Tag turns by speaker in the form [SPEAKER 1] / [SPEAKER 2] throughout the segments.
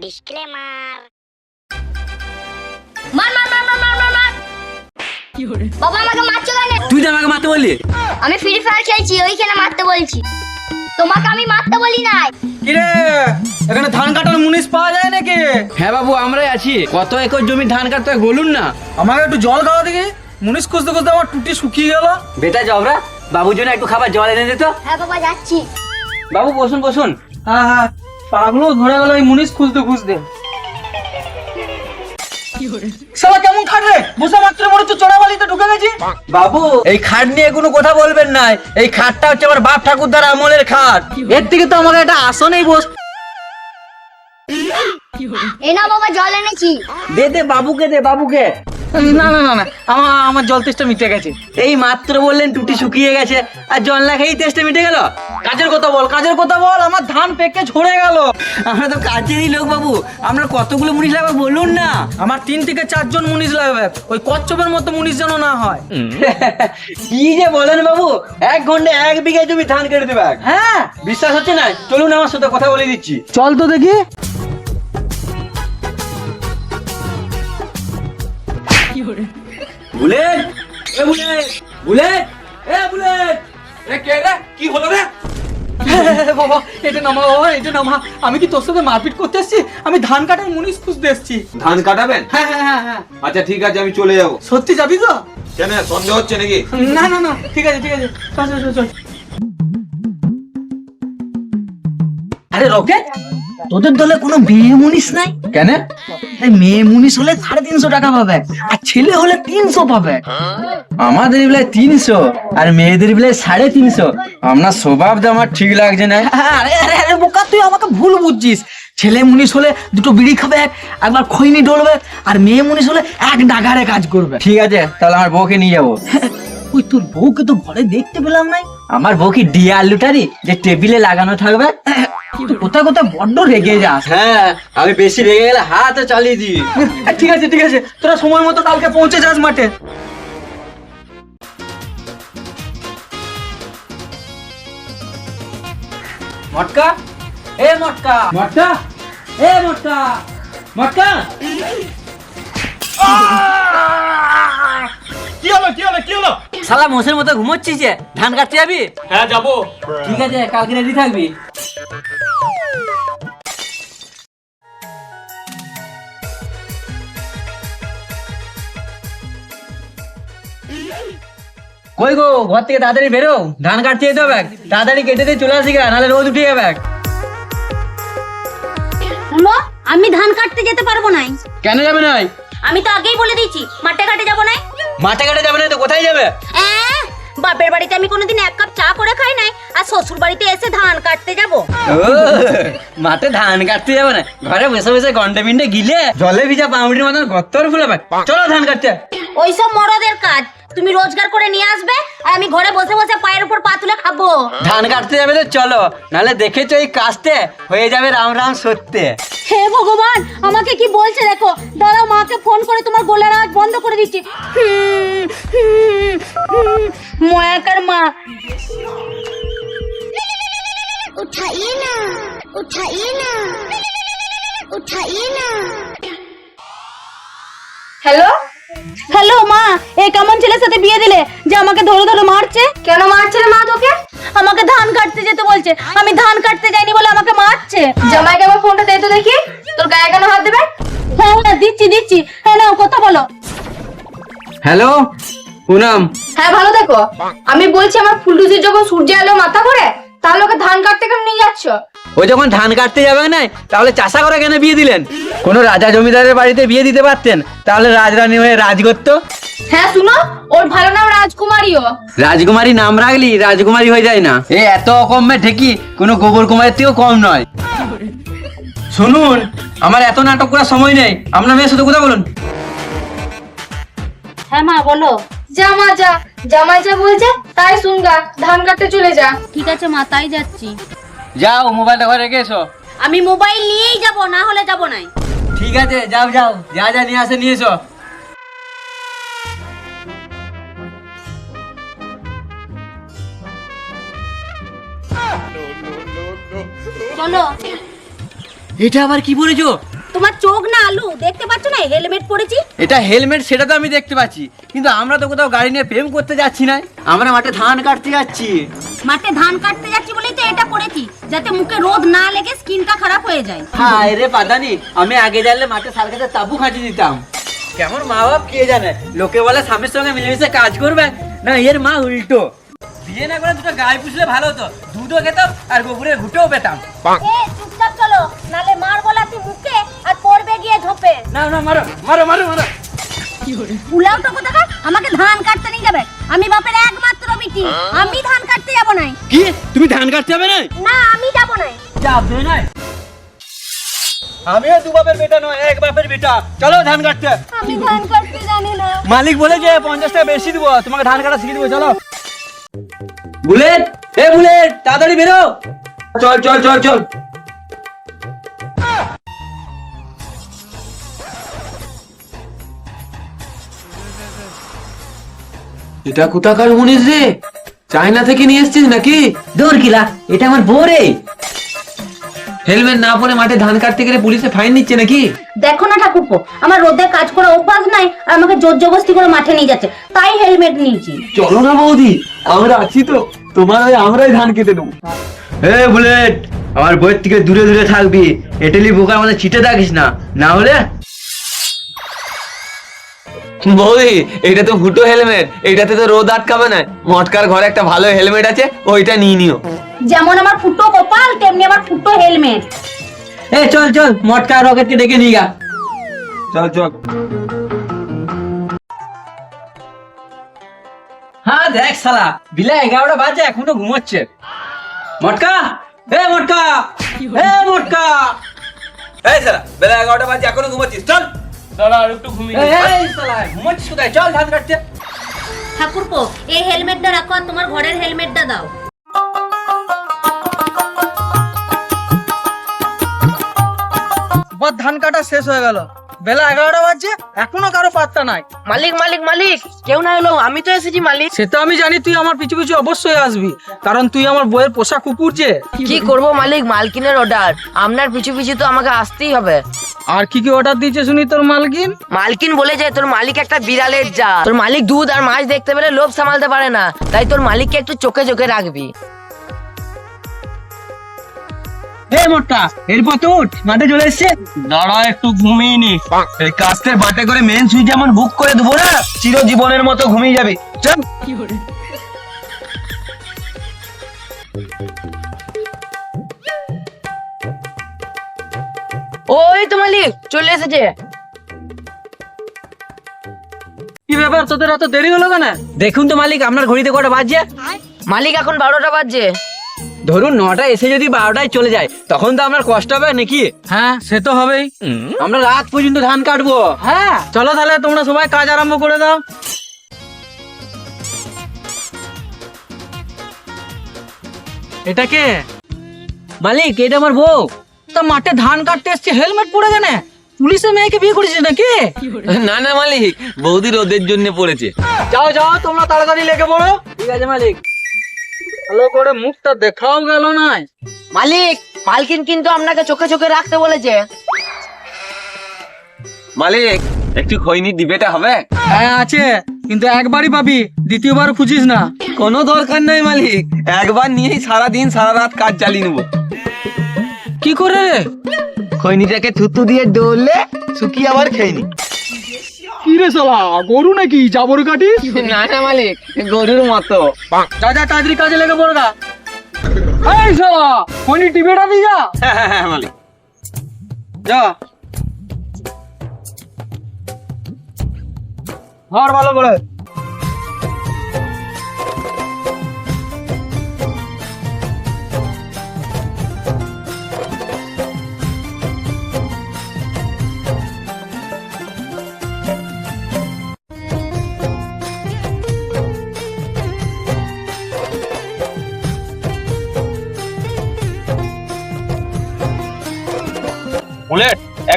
[SPEAKER 1] Disclaimer
[SPEAKER 2] মার মার মার মার মার মার মার। বাবা আমাকে মারছো কেন?
[SPEAKER 3] তুই তো আমাকে মারতে বললি।
[SPEAKER 2] আমি ফ্রি ফায়ার খেলছি ওইখানে মারতে বলছি। তোমাকে আমি মারতে বলি নাই।
[SPEAKER 4] কিরে এখানে ধান কাটার মুনিশ পাওয়া যায় নাকি?
[SPEAKER 3] হ্যাঁ বাবু আমরাই আছি। কত একর জমি ধান কাটতে হয় বলুন না।
[SPEAKER 4] আমাকে একটু জল খাওয়া দেখি। মুনিশ খুঁজতে খুঁজতে আমার টুটি শুকিয়ে গেল।
[SPEAKER 3] বেটা জবরা বাবুর জন্য একটু খাবার জল এনে দিত
[SPEAKER 2] হ্যাঁ বাবা যাচ্ছি।
[SPEAKER 3] বাবু বসুন বসুন।
[SPEAKER 4] হ্যাঁ হ্যাঁ। পাগলো ধরে গেল এই মুনিশ খুঁজতে খুঁজতে। শালা কেমন খাটরে বসে মাত্র মনে হচ্ছে চোরাবালিতে ঢুকে গেছি।
[SPEAKER 3] বাবু এই খাট নিয়ে কোনো কথা বলবেন না। এই খাটটা হচ্ছে আমার বাপ ঠাকুরদার আমলের খাট।
[SPEAKER 4] এর থেকে তো আমাকে একটা আসনেই বস
[SPEAKER 2] এই না বাবা জল এনেছি।
[SPEAKER 3] দে দে বাবুকে দে বাবুকে।
[SPEAKER 4] না না না না আমার আমার জল তেষ্টা মিটে গেছে।
[SPEAKER 3] এই মাত্র বললেন টুটি শুকিয়ে গেছে আর জল না খেয়েই তেষ্টা মিটে গেল?
[SPEAKER 4] কাজের কথা বল কাজের কথা বল আমার ধান পেকে ঝরে গেল।
[SPEAKER 3] আমরা তো কাজেরই লোক বাবু আমরা কতগুলো মুনিশ লাগবে বলুন না।
[SPEAKER 4] আমার তিন থেকে চারজন মুনিশ লাগবে ওই কচ্ছপের মতো মুনিশ যেন না হয়।
[SPEAKER 3] কি যে বলেন বাবু এক ঘণ্টা এক বিঘা জমি ধান কেটে দেবে।
[SPEAKER 4] হ্যাঁ।
[SPEAKER 3] বিশ্বাস হচ্ছে না? চলুন আমার সাথে কথা বলে দিচ্ছি।
[SPEAKER 4] চল তো দেখি।
[SPEAKER 3] বুলেট! এ বুলেট! বুলেট! এ বুলেট!
[SPEAKER 5] এ কে রে? কি হলো রে?
[SPEAKER 4] বাবা এটা নামা বাবা এটা নামা। আমি কি তোর সাথে মারপিট করতে এসেছি? আমি ধান কাটার মুনিশ খুঁজতে এসেছি।
[SPEAKER 5] ধান কাটাবেন?
[SPEAKER 4] হ্যাঁ হ্যাঁ হ্যাঁ হ্যাঁ।
[SPEAKER 5] আচ্ছা ঠিক আছে আমি চলে যাব।
[SPEAKER 4] সত্যি যাবি তো?
[SPEAKER 5] কেন সন্দেহ হচ্ছে নাকি?
[SPEAKER 4] না না না ঠিক আছে ঠিক আছে। চল চল চল।
[SPEAKER 6] আরে রকেট তোদের দলে কোনো মেয়ে মুনিশ নাই?
[SPEAKER 3] কেন?
[SPEAKER 6] মেয়ে মুনিশ হলে সাড়ে তিনশো টাকা পাবে আর ছেলে হলে তিনশো পাবে।
[SPEAKER 3] আমাদের বেলায় তিনশো আর মেয়েদের বেলায় সাড়ে তিনশো। আপনার স্বভাব তো আমার ঠিক লাগছে না।
[SPEAKER 6] আরে আরে আরে বোকা তুই আমাকে ভুল বুঝছিস। ছেলে মুনিশ হলে দুটো বিড়ি খাবে একবার খৈনি ডলবে আর মেয়ে মুনিশ হলে এক ডাগারে কাজ করবে।
[SPEAKER 3] ঠিক আছে তাহলে আমার বউকে নিয়ে যাব।
[SPEAKER 6] ওই তোর বউকে তো ঘরে দেখতে পেলাম নাই।
[SPEAKER 3] আমার বউ কি ডিয়া আলুটারি যে টেবিলে লাগানো থাকবে
[SPEAKER 6] কোথায় কোথায় বড্ড রেগে যাস।
[SPEAKER 3] হ্যাঁ আমি বেশি রেগে গেলে হাত চালিয়ে দিই
[SPEAKER 4] ঠিক আছে ঠিক আছে তোরা সময় মতো কালকে পৌঁছে যাস মাঠে।
[SPEAKER 3] মটকা? এ মটকা। মটকা? এ মটকা। মটকা?
[SPEAKER 5] কি হলো কি হলো কি হলো?
[SPEAKER 3] শালা মোষের মতো ঘুমোচ্ছিস যে ধান কাটতে যাবি?
[SPEAKER 5] হ্যাঁ যাব।
[SPEAKER 3] ঠিক আছে কালকে রেডি থাকবি। কই গো ঘর থেকে তাড়াতাড়ি বেরো। ধান কাটতে যেতে হবে। তাড়াতাড়ি কেটে দিয়ে চলে আসি গা নাহলে রোদ উঠে যাবে।
[SPEAKER 2] আমি ধান কাটতে যেতে পারব নাই।
[SPEAKER 3] কেন যাবে নাই?
[SPEAKER 2] আমি তো আগেই বলে দিয়েছি মাঠে ঘাটে যাব নাই।
[SPEAKER 3] মাঠে কাটে যাবে না তো কোথায় যাবে?
[SPEAKER 2] বাপের বাড়িতে আমি কোনোদিন এক কাপ চা করে খাই নাই আর শ্বশুর বাড়িতে এসে ধান কাটতে যাব।
[SPEAKER 3] মাঠে ধান কাটতে যাবে না ঘরে বসে বসে ঘণ্টা মিনিটে গিলে জলে ভিজা পাউডির মতন গত্তর ফুলে পাক চলো ধান কাটতে
[SPEAKER 2] ওইসব মরদের কাজ তুমি রোজগার করে নিয়ে আসবে আর আমি ঘরে বসে বসে পায়ের উপর পা তুলে খাব।
[SPEAKER 3] ধান কাটতে যাবে তো চলো নাহলে দেখেছ এই কাজতে হয়ে যাবে রাম রাম সত্যি।
[SPEAKER 2] হে ভগবান আমাকে কি বলছে দেখো? দাঁড়াও মাকে ফোন করে তোমার গোলার আওয়াজ বন্ধ করে দিচ্ছি। ময়াকার মা। উঠাইয়ে না উঠাইয়ে না উঠাইয়ে না। হ্যালো হ্যালো মা এই কেমন ছেলের সাথে বিয়ে দিলে? যে আমাকে ধরে ধরে মারছে? কেন মারছে রে মা তোকে? আমাকে ধান কাটতে যেতে বলছে। আমি ধান কাটতে যাইনি বলে আমাকে মারছে। জামাইকে আমার ফোনটা দে তো দেখি। তোর গায়ে কেন হাত দেবে? হ্যাঁ হ্যাঁ দিচ্ছি দিচ্ছি। হ্যাঁ নাও কথা বলো।
[SPEAKER 3] হ্যালো পুনম।
[SPEAKER 7] হ্যাঁ ভালো দেখো। আমি বলছি আমার ফুলটুসির যখন সূর্য আলো মাথা ঘোরে তাহলে ওকে ধান কাটতে কেন নিয়ে যাচ্ছ?
[SPEAKER 3] ও যখন ধান কাটতে যাবে না তাহলে চাষা করে কেন বিয়ে দিলেন? কোনো রাজা জমিদারের বাড়িতে বিয়ে দিতে পারতেন? তাহলে রাজরানী হয়ে রাজ করতো
[SPEAKER 7] হ্যাঁ শুনো ওর ভালো নাম রাজকুমারীও।
[SPEAKER 3] রাজকুমারী নাম রাখলি রাজকুমারী হয়ে যায় না। এ এত কমে ঠেকি কোনো গোবর কুমারের থেকেও কম নয়। শুনুন আমার এত নাটক করার সময় নেই। আপনার মেয়ের সাথে কথা বলুন।
[SPEAKER 2] হ্যাঁ মা বলো।
[SPEAKER 7] জামা যা। জামাই যা বলছে তাই শুনগা। ধান কাটতে চলে যা।
[SPEAKER 2] ঠিক আছে মা তাই যাচ্ছি।
[SPEAKER 3] যাও মোবাইলটা ঘরে রেখে এসো
[SPEAKER 2] আমি মোবাইল নিয়েই যাব না হলে যাব নাই।
[SPEAKER 3] ঠিক আছে যাও যাও যা যা নিয়ে আসে নিয়ে এসো।
[SPEAKER 2] চলো।
[SPEAKER 3] এটা আবার কি পরেছো
[SPEAKER 2] তোমার চোখ না আলু দেখতে পাচ্ছ না হেলমেট পরেছি?
[SPEAKER 3] এটা হেলমেট সেটা তো আমি দেখতে পাচ্ছি কিন্তু আমরা তো কোথাও গাড়ি নিয়ে প্রেম করতে যাচ্ছি না। আমরা মাঠে ধান কাটতে যাচ্ছি।
[SPEAKER 2] মাঠে ধান কাটতে যাচ্ছি বলেই তো এটা পরেছি যাতে মুখে রোদ না লেগে স্কিনটা খারাপ হয়ে যায়।
[SPEAKER 3] হ্যাঁ রে পাদানি আমি আগে জানলে মাঠে সার কাছে তাবু খাঁচি দিতাম। কেমন মা বাপ কে জানে? লোকে বলে স্বামীর সঙ্গে মিলেমিশে কাজ করবে না এর মা উল্টো। বিয়ে না করে দুটো গায়ে পুষলে ভালো হতো দুধও খেতাম আর গোবরের ঘুটেও পেতাম।
[SPEAKER 2] চুপচাপ চলো নালে মার গিয়ে
[SPEAKER 3] না না মারো মারো মারো মারো।
[SPEAKER 2] উলাও তো কোথাকার? আমাকে ধান কাটতে নিয়ে যাবে। আমি বাপের একমাত্র বিটি। আমি ধান কাটতে যাব নাই।
[SPEAKER 3] কি? তুমি ধান কাটতে হবে না
[SPEAKER 2] না আমি যাব নাই।
[SPEAKER 3] যাবে না আমিও দু বাপের বেটা নয় এক বাপের বেটা। চলো ধান কাটতে।
[SPEAKER 2] আমি ধান কাটতে জানি না।
[SPEAKER 3] মালিক বলেছে পঞ্চাশ টাকা বেশি দিব তোমাকে ধান কাটা শিখিয়ে দেবো চলো। বুলেট এ বুলেট তাড়াতাড়ি বেরো। চল চল চল চল।
[SPEAKER 1] এটা কোথাকার মুনিশ রে? চায়না থেকে নিয়ে এসছিস নাকি?
[SPEAKER 3] দূর কিলা এটা আমার বউ রে।
[SPEAKER 1] হেলমেট না পরে মাঠে ধান কাটতে গেলে পুলিশে ফাইন নিচ্ছে নাকি?
[SPEAKER 2] দেখো না ঠাকুরপো আমার রোদে কাজ করা অভ্যাস নাই আর আমাকে জোর জবস্তি করে মাঠে নিয়ে যাচ্ছে তাই হেলমেট নিয়েছি।
[SPEAKER 1] চলো না বৌদি আমরা আছি তো তোমার ওই আমরাই ধান কেটে দেবো
[SPEAKER 3] এ বুলেট আমার বইয়ের থেকে দূরে দূরে থাকবি এটেলি বোকার মধ্যে চিটে থাকিস না না হলে
[SPEAKER 1] বৌদি এটা তো ফুটো হেলমেট এটাতে তো রোদ আটকাবে না। মটকার ঘরে একটা ভালো হেলমেট আছে ওইটা নিয়ে নিও।
[SPEAKER 2] যেমন আমার ফুটো কপাল তেমনি আমার ফুটো হেলমেট।
[SPEAKER 3] এ চল চল মটকা রকেটকে ডেকে নিয়ে গা
[SPEAKER 5] চল চল।
[SPEAKER 3] হ্যাঁ দেখ শালা বিলা এগারোটা বাজে এখনও ঘুমোচ্ছে। মটকা এ মটকা এ মটকা।
[SPEAKER 5] এই সারা বেলা এগারোটা বাজে এখনও ঘুমাচ্ছিস চল।
[SPEAKER 3] এই, এই শালা ঘুমোচ্ছিস কোথায়? চল ধান কাটতে।
[SPEAKER 2] ঠাকুরপো এই হেলমেটটা রাখো আর তোমার ঘরের হেলমেটটা দাও।
[SPEAKER 4] ধান কাটা শেষ হয়ে গেল। বেলা এগারোটা বাজছে এখনও কারও পাত্তা নাই।
[SPEAKER 8] মালিক মালিক মালিক কেউ না এলো আমি তো এসেছি মালিক।
[SPEAKER 4] সে তো আমি জানি তুই আমার পিছু পিছু অবশ্যই আসবি কারণ তুই আমার বইয়ের পোষা কুকুর যে।
[SPEAKER 9] কি করব মালিক মালকিনের অর্ডার আপনার পিছু পিছু তো আমাকে আসতেই হবে।
[SPEAKER 4] আর কি কি অর্ডার দিয়েছে শুনি তোর মালকিন?
[SPEAKER 9] মালকিন বলে যায় তোর মালিক একটা বিড়ালের যা তোর মালিক দুধ আর মাছ দেখতে পেলে লোভ সামালতে পারে না তাই তোর মালিককে একটু চোখে চোখে রাখবি।
[SPEAKER 3] এ মটকা এরপর তো উঠ মাঠে চলে এসছে। দাঁড়া একটু ঘুমিয়ে নি। এই কাস্তের বাটে করে মেন সুইচ বুক করে দেবো না চিরজীবনের মতো ঘুমিয়ে যাবি। চল।
[SPEAKER 9] ওই তো মালিক চলে এসেছে।
[SPEAKER 4] কি ব্যাপার তোদের এত দেরি হলো কেন?
[SPEAKER 3] দেখুন তো মালিক আপনার ঘড়িতে কটা বাজছে?
[SPEAKER 9] মালিক এখন বারোটা বাজছে।
[SPEAKER 3] ধরুন নটা এসে যদি বারোটায় চলে যায় তখন তো আপনার কষ্ট হবে নাকি?
[SPEAKER 4] হ্যাঁ সে তো হবেই।
[SPEAKER 3] আমরা রাত পর্যন্ত ধান কাটবো।
[SPEAKER 4] হ্যাঁ। চলো তাহলে তোমরা সবাই কাজ আরম্ভ করে দাও। এটা কে?
[SPEAKER 3] মালিক এটা আমার বউ।
[SPEAKER 4] তা মাঠে ধান কাটতে এসছে হেলমেট পরে কেন পুলিশে মেয়েকে বিয়ে করেছিস নাকি?
[SPEAKER 1] না না মালিক বৌদি রোদের জন্য পড়েছে।
[SPEAKER 4] যাও যাও তোমরা তাড়াতাড়ি লেগে পড়ো।
[SPEAKER 3] ঠিক আছে মালিক।
[SPEAKER 4] ভালো করে মুখটা দেখাও গেল নাই।
[SPEAKER 9] মালিক মালকিন কিন্তু আপনাকে চোখে চোখে রাখতে বলেছে।
[SPEAKER 1] মালিক একটু খৈনি দিবেটা হবে?
[SPEAKER 4] হ্যাঁ আছে কিন্তু একবারই পাবি দ্বিতীয়বার খুঁজিস না।
[SPEAKER 1] কোনো দরকার নাই মালিক একবার নিয়েই সারা দিন সারা রাত কাজ চালিয়ে নেব।
[SPEAKER 4] কি করে? রে
[SPEAKER 1] খৈনিটাকে থুতু দিয়ে ডললে শুকিয়ে আবার খেয়ে
[SPEAKER 4] কি রে শালা গরু নাকি জাবর কাটিস?
[SPEAKER 1] না না মালিক গরুর মতো।
[SPEAKER 4] যা যা তাড়াতাড়ি কাজে লেগে পড় গা। এই শালা ফোনি টিভিটা দি যা
[SPEAKER 5] হ্যাঁ হ্যাঁ হ্যাঁ মালিক।
[SPEAKER 4] যা। ধর ভালো করে।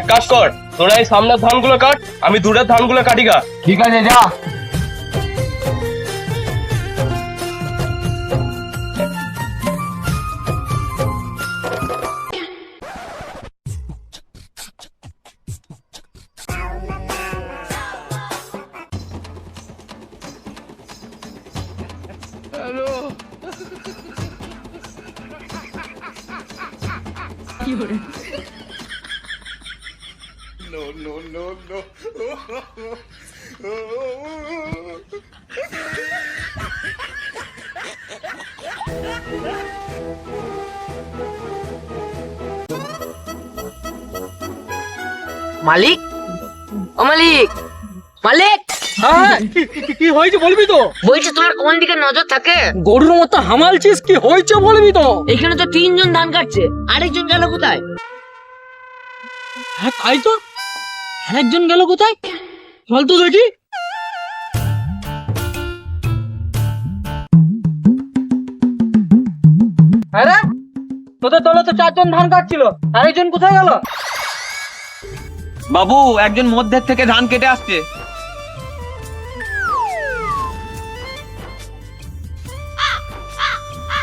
[SPEAKER 5] এক কাজ কর। তোরা এই সামনের ধানগুলো কাট, আমি দূরের ধানগুলো কাটি গা।
[SPEAKER 1] ঠিক আছে, যা।
[SPEAKER 9] মালিক? ও মালিক মালিক!
[SPEAKER 4] হ্যাঁ কি- কি- কি হয়েছে বলবি তো?
[SPEAKER 9] বলছি তোমার কোন দিকে নজর থাকে?
[SPEAKER 4] গরুর মতো হামালছিস কি হয়েছে বলবি তো?
[SPEAKER 9] এখানে তো তিনজন ধান কাটছে আরেকজন গেল কোথায়?
[SPEAKER 4] হ্যাঁ তাই তো। আরেকজন গেল কোথায়? চল তো দেখি। আরে তোদের দলে তো চারজন ধান কাটছিল আরেকজন কোথায় গেল?
[SPEAKER 1] বাবু একজন মধ্যের থেকে ধান কেটে আসছে।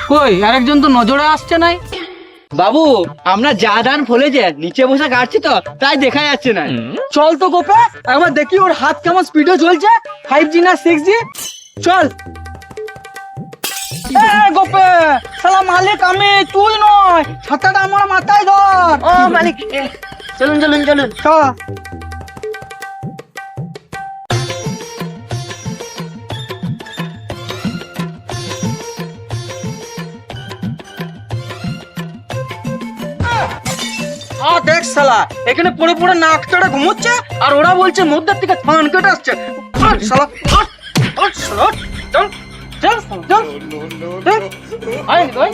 [SPEAKER 4] কই আরেকজন তো নজরে আসছে নাই?
[SPEAKER 3] বাবু আমরা যা ধান ফলেছে নিচে বসে কাটছি তো তাই দেখা যাচ্ছে না।
[SPEAKER 4] চল তো গোপে একবার দেখি ওর হাত কেমন স্পিডে চলছে। ফাইভ জি না সিক্স জি চল। এ, গোপে শালা মালিক আমি তুই নয় ছাতাটা আমার মাথায় ধর।
[SPEAKER 9] ও মালিক চলুন চলুন চলুন
[SPEAKER 4] চ আ দেখ শালা এখানে পড়ে পড়ে নাক চড়ে ঘুমোচ্ছে আর ওরা বলছে মধ্যে থেকে ফান কেটে আসছে আট শালা আট, আট শালা, চল চল চল চল আয় আয়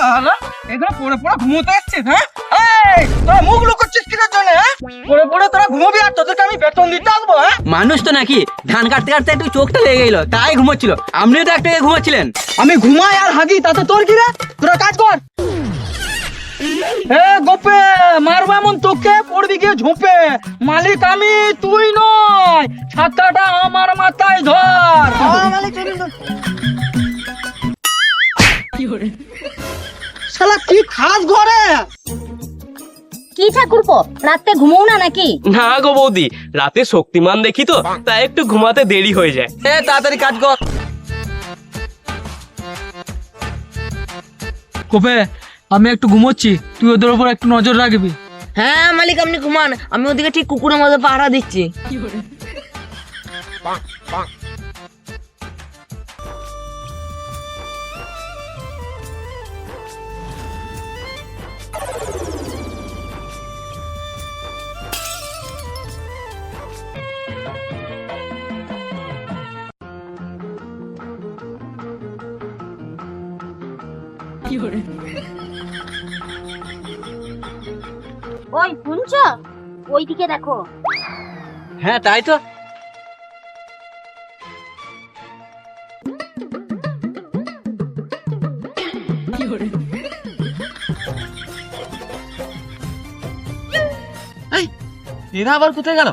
[SPEAKER 4] শালা এখানে পড়ে পড়ে ঘুমোতে আসছিস হ্যাঁ? এই তোরা মুখ লুকোচ্ছিস কিসের জন্য হ্যাঁ? পড়ে পড়ে তোরা ঘুমোবি আর তোদেরকে আমি বেতন দিতে আসব হ্যাঁ?
[SPEAKER 3] মানুষ তো নাকি ধান কাটতে কাটতে একটু চোখটা লেগে গেল তাই ঘুমোচ্ছিল। আপনিও তো একটা ঘুমোচ্ছিলেন।
[SPEAKER 4] আমি ঘুমাই আর হাগি তাতে তোর কি রে? তোরা কাজ কর। এ গোপে মারবো এমন তোকে পড়বি গিয়ে ঝোপে। মালিক আমি তুই নয় ছাতাটা আমার মাথায় ধর। শালা কি খাস ঘরে?
[SPEAKER 2] কি ঠাকুরপো রাতে ঘুমো না নাকি?
[SPEAKER 5] না গো বৌদি রাতে শক্তিমান দেখি তো তাই একটু ঘুমাতে দেরি হয়ে যায়।
[SPEAKER 1] এ তাড়াতাড়ি কাজ কর।
[SPEAKER 4] গোপে আমি একটু ঘুমোচ্ছি তুই ওদের উপর একটু নজর রাখবি।
[SPEAKER 9] হ্যাঁ মালিক আপনি ঘুমান আমি ওদিকে ঠিক কুকুরের মতো পাহারা দিচ্ছি।
[SPEAKER 2] ওই, শুনছো? ওইদিকে দেখো।
[SPEAKER 3] হ্যাঁ তাই তো।
[SPEAKER 1] এরা আবার কোথায় গেল?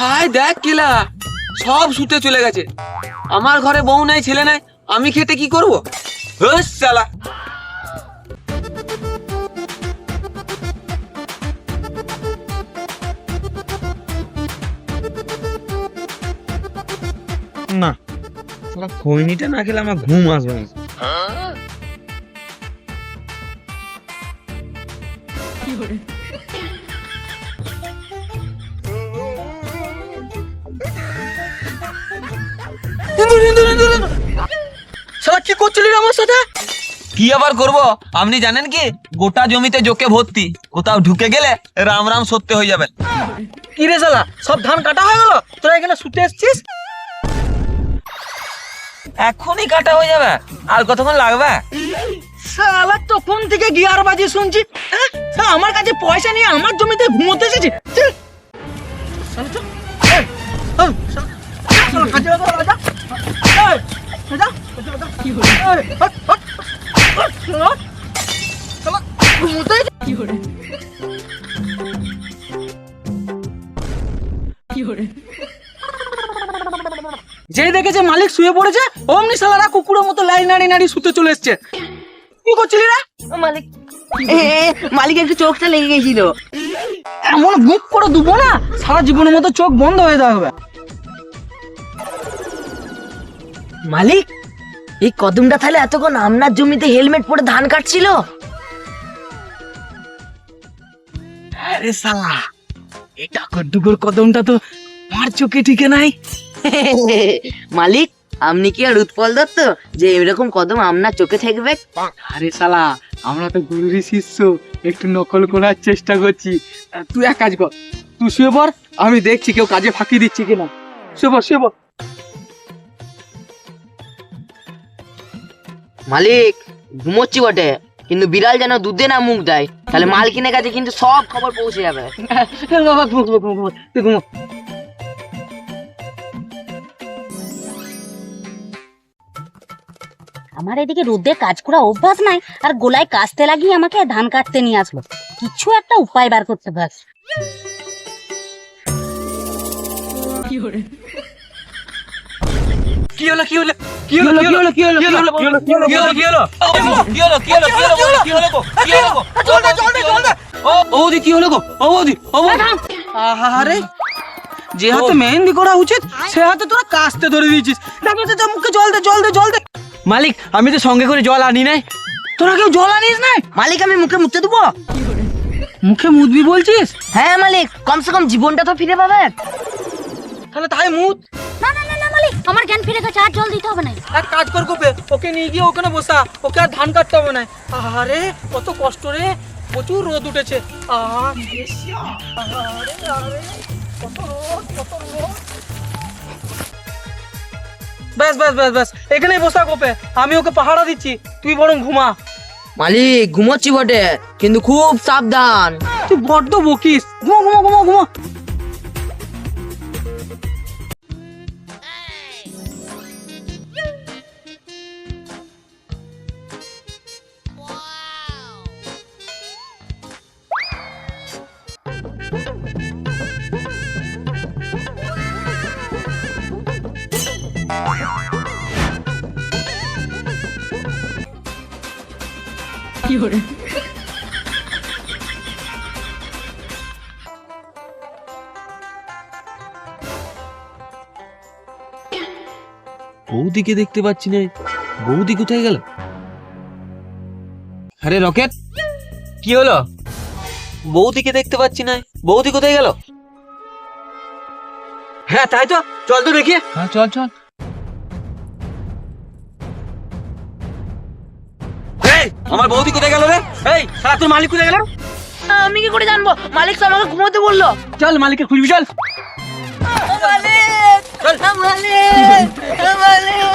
[SPEAKER 1] হাই দেখ কিলা, সব শুতে চলে গেছে। আমার ঘরে বউ নাই ছেলে নাই আমি খেতে কি করব? হস চালা না খৈনিটা না খেলে আমার ঘুম আসবে না।
[SPEAKER 4] কি
[SPEAKER 1] আবার করব? আপনি জানেন কি? গোটা জমিতে জোকে ভর্তি। কোথাও ঢুকে গেলে রাম রাম সত্যি হয়ে যাবে।
[SPEAKER 4] কি রে শালা? সব ধান কাটা হয়ে গেল? তোরা এখানে শুতে এসছিস?
[SPEAKER 1] এখনই কাটা হয়ে যাবে। আর কতক্ষণ লাগবে?
[SPEAKER 4] শালা তখন থেকে গিয়ার বাজি শুনছি। হ্যাঁ? আমার কাছে পয়সা নিয়ে আমার জমিতে ঘুমোতে এসেছি। শালা যে দেখেছে মালিক শুয়ে পড়েছে অমনি সালারা কুকুরের মতো লাইন নাড়ি নাড়ি শুতে চলে এসছে। কি করছিলি রা?
[SPEAKER 9] মালিক। মালিক একটু চোখটা লেগে গেছিল।
[SPEAKER 4] এমন বুক করে দুবো না সারা জীবনের মতো চোখ বন্ধ হয়ে যাবে
[SPEAKER 9] মালিক এই কদমটা তাহলে এতক্ষণ আপনার জমিতে হেলমেট পরে ধান কাটছিল?
[SPEAKER 4] আরে সালা এই টাকর ডুকর কদমটা তো আমার চোখে টিকে নাই।
[SPEAKER 9] মালিক আপনি কি আর উৎপল দত্ত যে এরকম কদম আপনার চোখে থাকবে
[SPEAKER 4] আরে শালা আমরা তো গুরুরই শিষ্য একটু নকল করার চেষ্টা করছি। তুই এক কাজ কর তুই শুয়ে পর আমি দেখছি কেউ কাজে ফাঁকি দিচ্ছি কিনা। শুয়ে পর শুয়ে পর
[SPEAKER 9] মালিক ঘুমোচ্ছি বটে। কিন্তু বিড়াল যেন দুধে না মুখ দেয় তাহলে মালকিনের কাছে কিন্তু সব খবর পৌঁছে যাবে।
[SPEAKER 4] তুই ঘুমো।
[SPEAKER 2] আমার এদিকে রোদে কাজ করা অভ্যাস নাই আর গোলায় কাস্তে লাগিয়ে আমাকে ধান কাটতে নিয়ে আসলো। কিছু একটা উপায় বার করতে পারছ।
[SPEAKER 1] কি হলো কি হলো? কি হলো কি হলো কি হলো কি হলো কি হলো কি হলো কি হলো কি হলো কি হলো কি হলো কি হলো কি হলো কি হলো গো?
[SPEAKER 10] জল দে জল দে জল
[SPEAKER 1] ও ও কি হলো গো ও বৌদি ও বৌদি
[SPEAKER 4] যে হাতে মেহেন্দি করা উচিত সে হাতে তোরা কাস্তে ধরে দিয়েছিস দেখো তো মুখে জল দে জল দে জল দে
[SPEAKER 3] মালিক আমি তো সঙ্গে করে জল আনি নাই
[SPEAKER 4] তোরা কেউ জল আনিস না
[SPEAKER 9] মালিক আমি মুখে মুছতে দেবো
[SPEAKER 4] মুখে মুদবি বলছিস
[SPEAKER 9] হ্যাঁ মালিক কমসে কম জীবনটা তো ফিরে পাবে
[SPEAKER 4] তাহলে তাই মুদ
[SPEAKER 2] না না না না মালিক আমার জ্ঞান ফিরে গেছে আর জল দিতে হবে না।
[SPEAKER 4] এক কাজ কর কোপে ওকে নিয়ে গিয়ে ওখানে বসা ওকে আর ধান কাটতে হবে না। আরে কত কষ্ট রে প্রচুর রোদ উঠেছে। আরে, আরে, কত রোদ, কত রোদ। ব্যাস ব্যাস ব্যাস ব্যাস এখানেই বসা কোপে আমি ওকে পাহারা দিচ্ছি তুই বরং ঘুমা।
[SPEAKER 9] মালিক ঘুমাচ্ছি বটে কিন্তু খুব সাবধান।
[SPEAKER 4] তুই বড্ড বকিস। ঘুমো ঘুমো ঘুমো ঘুমো।
[SPEAKER 1] বৌদিকে দেখতে পাচ্ছি না বৌদি কোথায় গেল? আরে রকেট কি হলো? বৌদিকে দেখতে পাচ্ছি না। বৌদি কোথায় গেল?
[SPEAKER 3] হ্যাঁ তাই তো। চল তো দেখি।
[SPEAKER 1] হ্যাঁ চল চল। আমার বৌদি কোথায় গেল রে?
[SPEAKER 3] এই শালা তোর মালিক কোথায় গেল?
[SPEAKER 9] আমি কি করে জানব? মালিক তো আমাকে ঘুমোতে বলল।
[SPEAKER 3] চল মালিককে খুঁজবি চল।
[SPEAKER 9] মালিক মালিক মালিক।